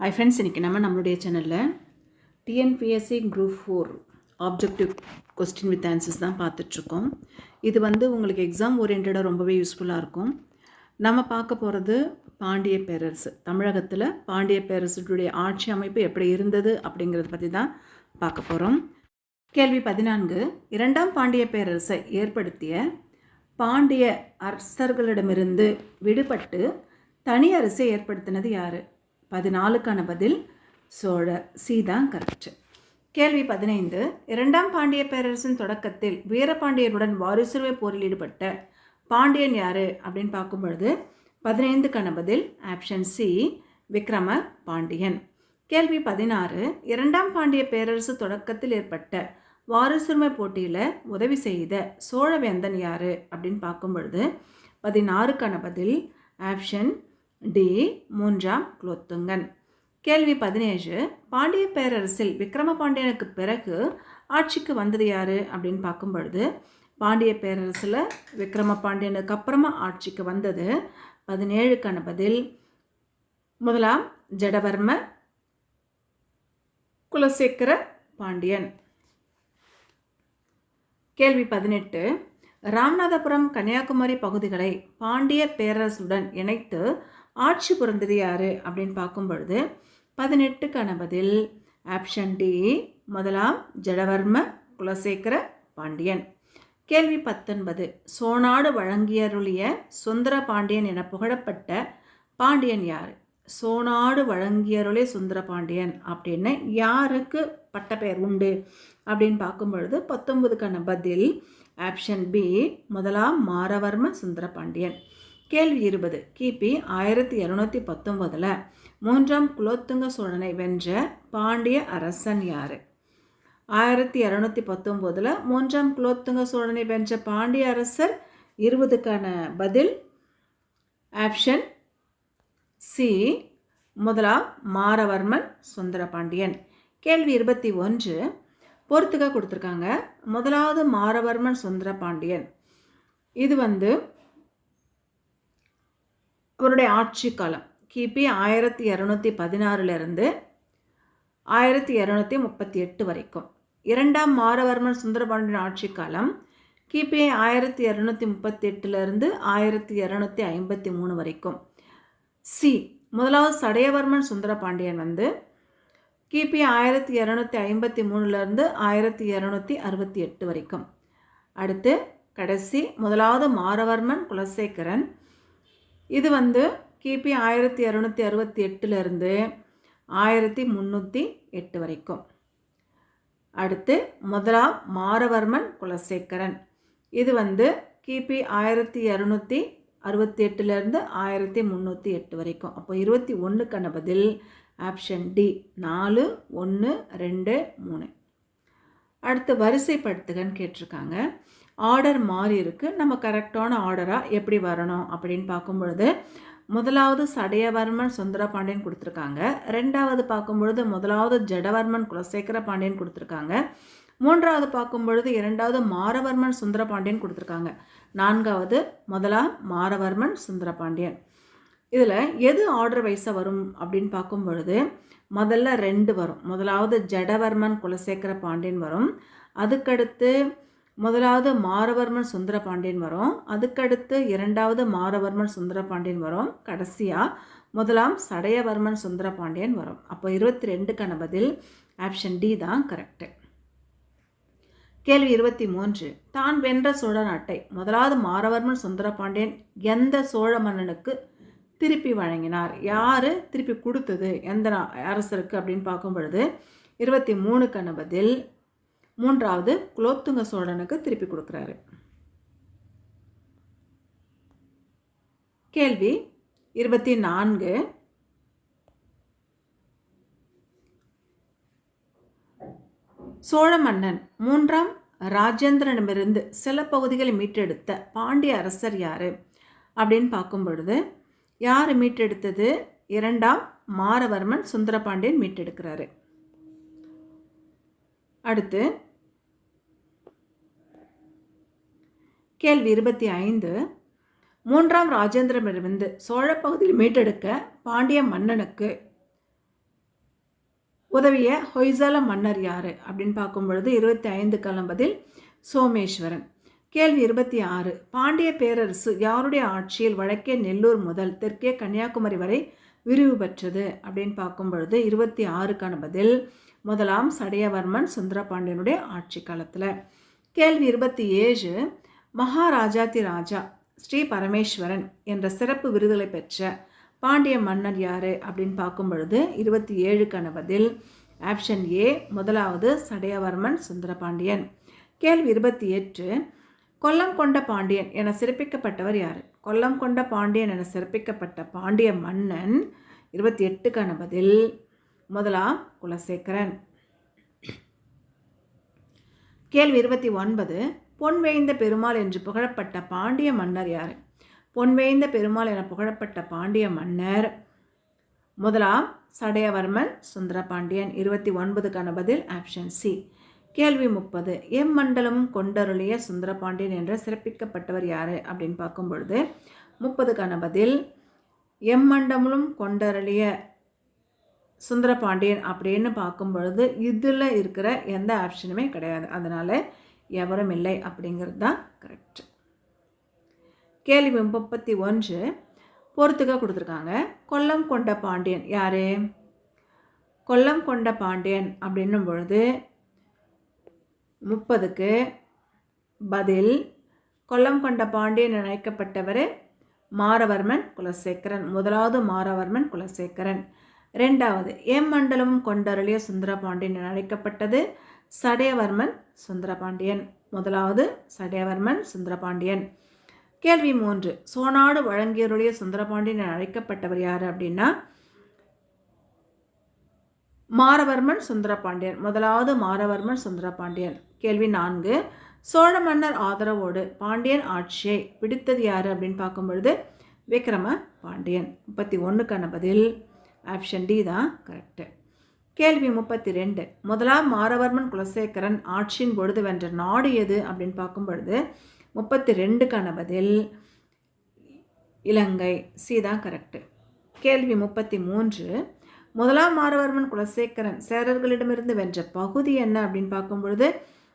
Hi friends இன்றைக்கி நம்ம நம்மளுடைய சேனலில் TNPSC group four objective question with answers தான் பார்த்துட்ருக்கோம். இது வந்து உங்களுக்கு எக்ஸாம் ஓரியன்டாக ரொம்பவே யூஸ்ஃபுல்லாக இருக்கும். நம்ம பார்க்க போகிறது பாண்டிய பேரரசு. தமிழகத்தில் பாண்டிய பேரரசுடைய ஆட்சி அமைப்பு எப்படி இருந்தது அப்படிங்கிறத பற்றி தான் பார்க்க போகிறோம் கேள்வி பதினான்கு. இரண்டாம் பாண்டிய பேரரசை ஏற்படுத்திய பாண்டிய அரசர்களிடமிருந்து விடுபட்டு தனி அரசை ஏற்படுத்தினது யார்? பதினாலுக்கான பதில் சோழர் சி தான் கரெக்ட் கேள்வி பதினைந்து. இரண்டாம் பாண்டிய பேரரசின் தொடக்கத்தில் வீரபாண்டியருடன் வாரிசுரிமை போரில் ஈடுபட்ட பாண்டியன் யார் அப்படின்னு பார்க்கும் பொழுது பதினைந்துக்கான பதில் ஆப்ஷன் சி விக்ரம பாண்டியன் கேள்வி பதினாறு. இரண்டாம் பாண்டிய பேரரசு தொடக்கத்தில் ஏற்பட்ட வாரிசுரிமை போட்டியில் உதவி செய்த சோழவேந்தன் யார் அப்படின்னு பார்க்கும் பொழுது பதினாறுக்கான பதில் ஆப்ஷன் டி மூன்றாம் குலோத்துங்கன். கேள்வி பதினேழு. பாண்டிய பேரரசில் விக்ரம பாண்டியனுக்கு பிறகு ஆட்சிக்கு வந்தது யார்? அப்படின்னு பார்க்கும் பொழுது பாண்டிய பேரரசில் விக்ரம பாண்டியனுக்கு அப்புறமா ஆட்சிக்கு வந்தது பதினேழுக்கான பதில் முதலாம் ஜடவர்ம குலசேகர பாண்டியன். கேள்வி பதினெட்டு. ராமநாதபுரம் கன்னியாகுமரி பகுதிகளை பாண்டிய பேரரசுடன் இணைத்து ஆட்சி புரிந்தது யார் அப்படின்னு பார்க்கும் பொழுது பதினெட்டுக்கான பதில் ஆப்ஷன் டி முதலாம் ஜடவர்ம குலசேகர பாண்டியன். கேள்வி பத்தொன்பது சோனாடு வழங்கியருளிய சுந்தர பாண்டியன் என புகழப்பட்ட பாண்டியன் யார்? சோனாடு வழங்கியருளே சுந்தர பாண்டியன் அப்படின்னு யாருக்கு பட்டப்பெயர் உண்டு? அப்படின்னு பார்க்கும் பொழுது பத்தொன்பதுக்கான பதில் ஆப்ஷன் பி முதலாம் மாரவர்ம சுந்தர பாண்டியன். கேள்வி இருபது. கிபி ஆயிரத்தி இரநூத்தி பத்தொம்போதில் மூன்றாம் குலோத்துங்க சோழனை வென்ற பாண்டிய அரசன் யார்? ஆயிரத்தி இரநூத்தி பத்தொம்போதில் மூன்றாம் குலோத்துங்க சோழனை வென்ற பாண்டிய அரசர் இருபதுக்கான பதில் ஆப்ஷன் சி முதலாம் மாரவர்மன் சுந்தரபாண்டியன். கேள்வி இருபத்தி ஒன்று. பொறுத்துக்க கொடுத்துருக்காங்க. முதலாவது மாரவர்மன் சுந்தர பாண்டியன் இது வந்து அவருடைய ஆட்சி காலம். கிபி ஆயிரத்தி இரநூத்தி பதினாறுலேருந்து ஆயிரத்தி இரநூத்தி முப்பத்தி எட்டு வரைக்கும். இரண்டாம் மாரவர்மன் சுந்தரபாண்டியன் ஆட்சி காலம் கிபி ஆயிரத்தி இரநூத்தி முப்பத்தி எட்டுலேருந்து ஆயிரத்தி இரநூத்தி ஐம்பத்தி மூணு வரைக்கும். சி. முதலாவது சடையவர்மன் சுந்தரபாண்டியன் வந்து கிபி ஆயிரத்தி இரநூத்தி ஐம்பத்தி மூணுலேருந்து ஆயிரத்தி இரநூத்தி அறுபத்தி எட்டு வரைக்கும். அடுத்து கடைசி முதலாவது மாரவர்மன் குலசேகரன் இது வந்து கிபி ஆயிரத்தி இரநூத்தி அறுபத்தி எட்டுலேருந்து ஆயிரத்தி முந்நூற்றி எட்டு வரைக்கும். அடுத்து முதலாம் மாரவர்மன் குலசேகரன். இது வந்து கிபி ஆயிரத்தி இரநூத்தி அறுபத்தி எட்டுலேருந்து ஆயிரத்தி முந்நூற்றி எட்டு வரைக்கும். அப்போ இருபத்தி ஒன்றுக்கான பதில் ஆப்ஷன் டி. நாலு ஒன்று ரெண்டு மூணு. அடுத்து வரிசைப்படுத்துகன்னு கேட்டிருக்காங்க. ஆர்டர் மாறி இருக்குது நம்ம கரெக்டான ஆர்டராக எப்படி வரணும் அப்படின்னு பார்க்கும் பொழுது முதலாவது சடையவர்மன் சுந்தர பாண்டியன் கொடுத்துருக்காங்க. ரெண்டாவது பார்க்கும்பொழுது முதலாவது ஜடவர்மன் குலசேகர பாண்டியன் கொடுத்துருக்காங்க. மூன்றாவது பார்க்கும் பொழுது இரண்டாவது மாரவர்மன் சுந்தர பாண்டியன் கொடுத்துருக்காங்க. நான்காவது முதலாம் மாரவர்மன் சுந்தர பாண்டியன். இதில் எது ஆர்டர் வைஸாக வரும் அப்படின்னு பார்க்கும் பொழுது முதல்ல ரெண்டு வரும். முதலாவது ஜடவர்மன் குலசேகர பாண்டியன் வரும். அதுக்கடுத்து முதலாவது மாரவர்மன் சுந்தரபாண்டியன் வரும். அதுக்கடுத்து இரண்டாவது மாரவர்மன் சுந்தரபாண்டியன் வரும். கடைசியாக முதலாம் சடையவர்மன் சுந்தரபாண்டியன் வரும். அப்போ இருபத்தி ரெண்டுக்கான பதில் ஆப்ஷன் டி தான் கரெக்டு கேள்வி இருபத்தி மூன்று தான் வென்ற சோழ நாட்டை முதலாவது மாரவர்மன் சுந்தரபாண்டியன் எந்த சோழ மன்னனுக்கு திருப்பி வழங்கினார்? யார் திருப்பி கொடுத்தது? எந்த அரசருக்கு அப்படின்னு பார்க்கும் பொழுது இருபத்தி மூணுக்கான பதில் மூன்றாவது குலோத்துங்க சோழனுக்கு திருப்பி கொடுக்குறாரு. கேள்வி இருபத்தி நான்கு சோழ மன்னன் மூன்றாம் ராஜேந்திரனிடமிருந்து சில பகுதிகளை மீட்டெடுத்த பாண்டிய அரசர் யார்? அப்படின்னு பார்க்கும் பொழுது யார் மீட்டெடுத்தது? இரண்டாம் மாரவர்மன் சுந்தரபாண்டியன் மீட்டெடுக்கிறாரு. அடுத்து கேள்வி இருபத்தி ஐந்து. மூன்றாம் ராஜேந்திரமிடமிருந்து சோழ பகுதியில் மீட்டெடுக்க பாண்டிய மன்னனுக்கு உதவிய ஹொய்சல மன்னர் யார் அப்படின்னு பார்க்கும் பொழுது இருபத்தி ஐந்து கலம்பதில் சோமேஸ்வரன். கேள்வி இருபத்தி ஆறு. பாண்டிய பேரரசு யாருடைய ஆட்சியில் வழக்கே நெல்லூர் முதல் தெற்கே கன்னியாகுமரி வரை விரிவு பெற்றது அப்படின்னு பார்க்கும் பொழுது இருபத்தி ஆறு பதில் முதலாம் சடையவர்மன் சுந்தரபாண்டியனுடைய ஆட்சி காலத்தில். கேள்வி இருபத்தி ஏழு. மகாராஜாதி ராஜா ஸ்ரீ பரமேஸ்வரன் என்ற சிறப்பு விருதுகளை பெற்ற பாண்டிய மன்னர் யார் அப்படின்னு பார்க்கும் பொழுது இருபத்தி ஏழுக்கான பதில் ஆப்ஷன் ஏ முதலாவது சடையவர்மன் சுந்தரபாண்டியன். கேள்வி இருபத்தி எட்டு கொல்லம் கொண்ட பாண்டியன் என சிறப்பிக்கப்பட்டவர் யார்? கொல்லம் கொண்ட பாண்டியன் என சிறப்பிக்கப்பட்ட பாண்டிய மன்னன் இருபத்தி எட்டுக்கான பதில் முதலாம் குலசேகரன். கேள்வி இருபத்தி ஒன்பது பொன்வேய்ந்த பெருமாள் என்று புகழப்பட்ட பாண்டிய மன்னர் யார்? பொன்வேய்ந்த பெருமாள் என புகழப்பட்ட பாண்டிய மன்னர் முதலாம் சடையவர்மன் சுந்தரபாண்டியன். இருபத்தி ஒன்பதுக்கான பதில் ஆப்ஷன் சி கேள்வி முப்பது. எம் மண்டலமும் கொண்டருளிய சுந்தரபாண்டியன் என்ற சிறப்பிக்கப்பட்டவர் யார் அப்படின்னு பார்க்கும் பொழுது முப்பதுக்கான பதில் எம் மண்டலமும் கொண்டருளிய சுந்தரபாண்டியன் அப்படின்னு பார்க்கும் பொழுது இதில் இருக்கிற எந்த ஆப்ஷனுமே கிடையாது. அதனால் எவரும் இல்லை அப்படிங்கிறது தான் கரெக்ட் கேள்வி முப்பத்தி ஒன்று. பொறுத்துக்க கொடுத்துருக்காங்க. கொல்லம் கொண்ட பாண்டியன் யார்? கொல்லம் கொண்ட பாண்டியன் அப்படின்னும் பொழுது முப்பதுக்கு பதில் கொல்லம் கொண்ட பாண்டியன் அழைக்கப்பட்டவர் மாரவர்மன் குலசேகரன் முதலாவது மாரவர்மன் குலசேகரன். ரெண்டாவது எம் மண்டலம் கொண்டருளிய சுந்தரபாண்டியன் பாண்டியன் அழைக்கப்பட்டது சடையவர்மன் சுந்தரபாண்டியன். முதலாவது சடையவர்மன் சுந்தரபாண்டியன். கேள்வி மூன்று. சோனாடு வழங்கியருடைய சுந்தரபாண்டியன் என அழைக்கப்பட்டவர் யார் அப்படின்னா? மாரவர்மன் சுந்தரபாண்டியன். முதலாவது மாரவர்மன் சுந்தரபாண்டியன். கேள்வி நான்கு. சோழ மன்னர் ஆதரவோடு பாண்டியன் ஆட்சியை பிடித்தது யார் அப்படின்னு பார்க்கும் பொழுது விக்ரம பாண்டியன் முப்பத்தி ஒன்றுக்கான பதில் ஆப்ஷன் டி தான் கரெக்டு கேள்வி முப்பத்தி ரெண்டு முதலாம் மாரவர்மன் குலசேகரன் ஆட்சியின் பொழுது வென்ற நாடு எது அப்படின்னு பார்க்கும் பொழுது முப்பத்தி ரெண்டுக்கான பதில் இலங்கை. சி தான் கரெக்டு கேள்வி முப்பத்தி மூன்று முதலாம் மாரவர்மன் குலசேகரன் சேரர்களிடமிருந்து வென்ற பகுதி என்ன அப்படின்னு பார்க்கும் பொழுது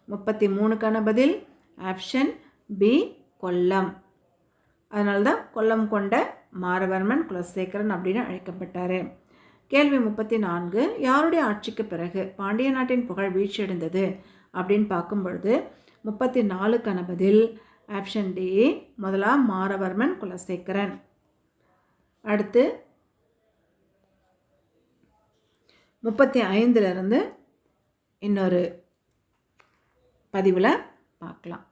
முப்பத்தி மூணுக்கான பதில் ஆப்ஷன் பி கொல்லம். அதனால்தான் கொல்லம் கொண்ட மாரவர்மன் குலசேகரன் அப்படின்னு அழைக்கப்பட்டார். கேள்வி முப்பத்தி நான்கு யாருடைய ஆட்சிக்கு பிறகு பாண்டிய நாட்டின் புகழ் வீழ்ச்சியடைந்தது அப்படின்னு பார்க்கும் பொழுது முப்பத்தி நாலுக்கான பதில் ஆப்ஷன் டி முதலாம் மாரவர்மன் குலசேகரன். அடுத்து முப்பத்தி ஐந்துலேருந்து இன்னொரு பதிவில் பார்க்கலாம்.